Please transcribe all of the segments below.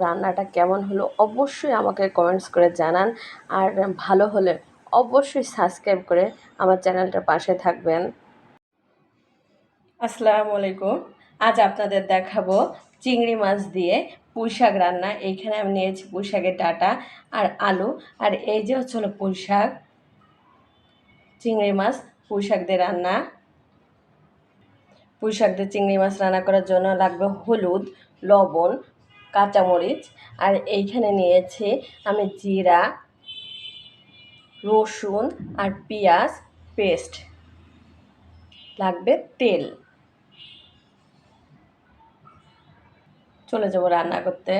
রান্নাটা কেমন হলো অবশ্যই আমাকে কমেন্টস করে জানান। আর ভালো হলে অবশ্যই সাবস্ক্রাইব করে আমার চ্যানেলটার পাশে থাকবেন। আসসালামু আলাইকুম। আজ আপনাদের দেখাবো চিংড়ি মাছ দিয়ে পুঁই শাক রান্না। এইখানে আমি নিয়েছি পুঁই শাকের ডাটা আর আলু। আর এই যে হচ্ছে হলো পুঁই শাক চিংড়ি মাছ পুঁই শাক দিয়ে রান্না। পুঁই শাক দিয়ে চিংড়ি মাছ রান্না করার জন্য লাগবে হলুদ, লবণ কাঁচামরিচ, আর এইখানে নিয়েছি আমি জিরা, রসুন আর পেঁয়াজ পেস্ট। লাগবে তেল। চলে যাব রান্না করতে।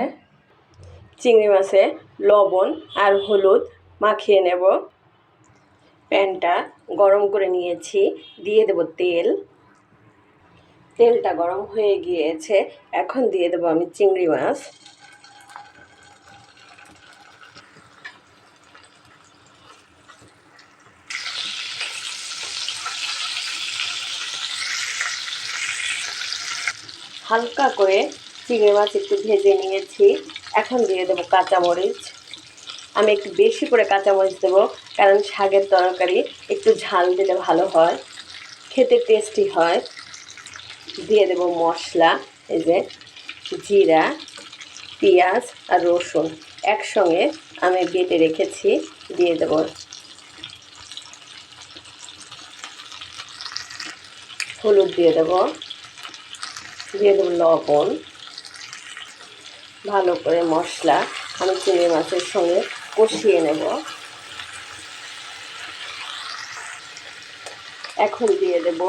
চিংড়ি মাছে লবণ আর হলুদ মাখিয়ে নেব। প্যানটা গরম করে নিয়েছি, দিয়ে দেব তেল। তেলটা গরম হয়ে গিয়েছে। এখন দিয়ে দেবো আমি চিংড়ি মাছ। হালকা করে চিংড়ি মাছ একটু ভেজে নিয়েছি। এখন দিয়ে দেবো কাঁচামরিচ। আমি একটু বেশি করে কাঁচামরিচ দেবো, কারণ শাকের তরকারি একটু ঝাল দিলে ভালো হয়, খেতে টেস্টি হয়। দিয়ে দেব মশলা, এই যে জিরা, পেঁয়াজ আর রসুন। একসঙ্গে আমি বেটে রেখেছি, দিয়ে দেব। হলুদ দিয়ে দেব, দিয়ে দেবো লবণ। ভালো করে মশলা আমি চিংড়ি মাছের সঙ্গে কষিয়ে নেব। এখন দিয়ে দেব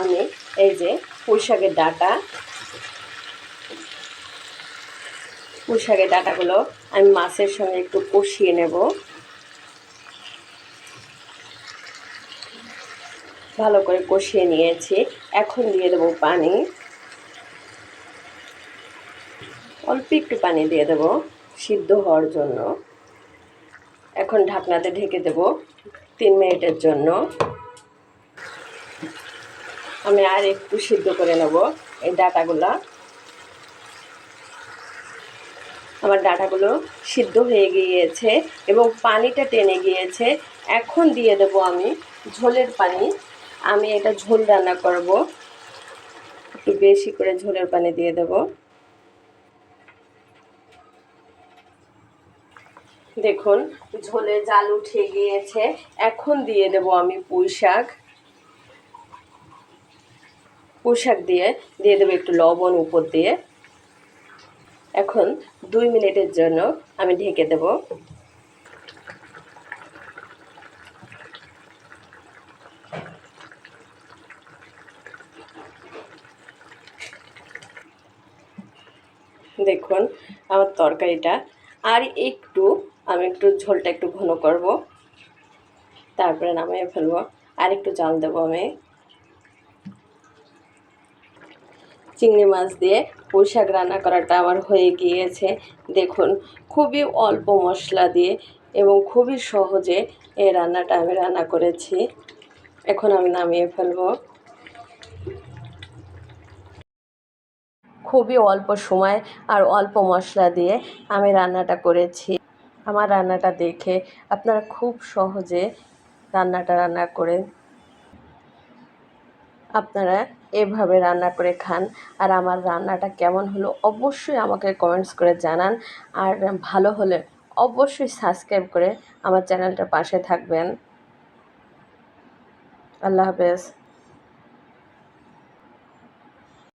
আমি এই যে পুঁই শাকের ডাটা। পুঁই শাকের ডাটাগুলো আমি মাছের সঙ্গে একটু কষিয়ে নেব। ভালো করে কষিয়ে নিয়েছি। এখন দিয়ে দেবো পানি। অল্প একটু পানি দিয়ে দেবো সিদ্ধ হওয়ার জন্য। এখন ঢাকনাতে ঢেকে দেব তিন মিনিটের জন্য। আমি আর একটু সিদ্ধ করে নেব এই ডাটাগুলো। আমার ডাটাগুলো সিদ্ধ হয়ে গিয়েছে এবং পানিটা টেনে গিয়েছে। এখন দিয়ে দেব আমি ঝোলের পানি। আমি এটা ঝোল রান্না করব। একটু বেশি করে ঝোলের পানি দিয়ে দেব। দেখুন ঝোলে জাল উঠে গিয়েছে। এখন দিয়ে দেব আমি পুঁই শাক পোশাক দিয়ে দিয়ে দেবো একটু লবণ উপর দিয়ে। এখন দুই মিনিটের জন্য আমি ঢেকে দেব। দেখুন আমার তরকারিটা। আর একটু, আমি একটু ঝোলটা একটু ঘন করব। তারপরে নামিয়ে ফেলব। আর একটু জাল দেবো আমি। চিংড়ি মাছ দিয়ে পুঁই শাক রান্না করাটা আমার হয়ে গিয়েছে। দেখুন, খুবই অল্প মশলা দিয়ে এবং খুবই সহজে এই রান্নাটা আমি রান্না করেছি। এখন আমি নামিয়ে ফেলব। খুবই অল্প সময় আর অল্প মশলা দিয়ে আমি রান্নাটা করেছি। আমার রান্নাটা দেখে আপনারা খুব সহজে রান্নাটা রান্না করে আপনারা এভাবে রান্না করে খান। আর আমার রান্নাটা কেমন হলো অবশ্যই আমাকে কমেন্টস করে জানান। আর ভালো হলে অবশ্যই সাবস্ক্রাইব করে আমার চ্যানেলটার পাশে থাকবেন। আল্লাহ হাফেজ।